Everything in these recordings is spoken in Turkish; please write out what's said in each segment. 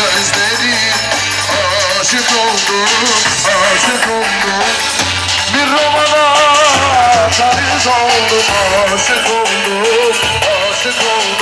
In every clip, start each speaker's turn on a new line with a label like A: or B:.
A: Sözleri Aşık oldum, aşık oldum Bir romana tariz oldum Aşık oldum, aşık oldum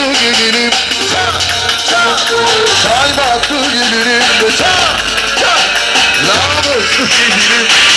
A: Namuslu gelinim Çak çak Kaymaklı gelinim de Çak çak. Namuslu gelinim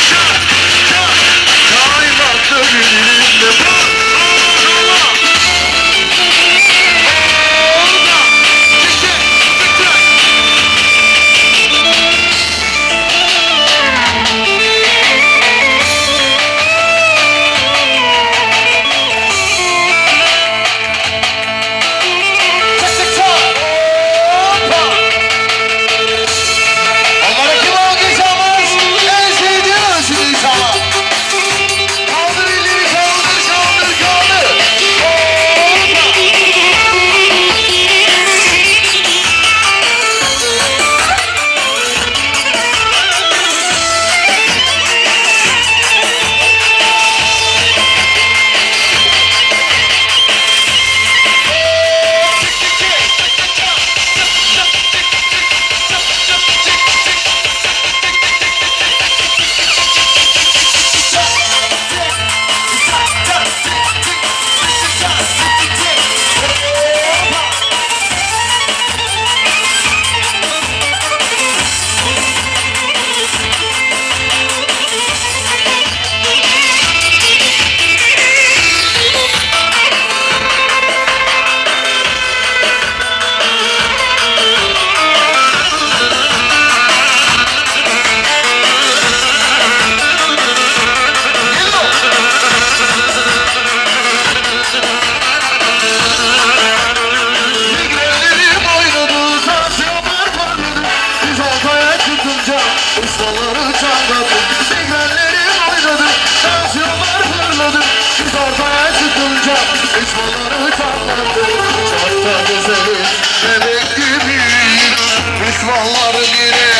A: Masaları çatladı Signallerim oynadı Tansiyonlar fırladı. Biz ortaya çıkınca Düşmanları çatladı Çok da Bebek gibi. Düşmanları geri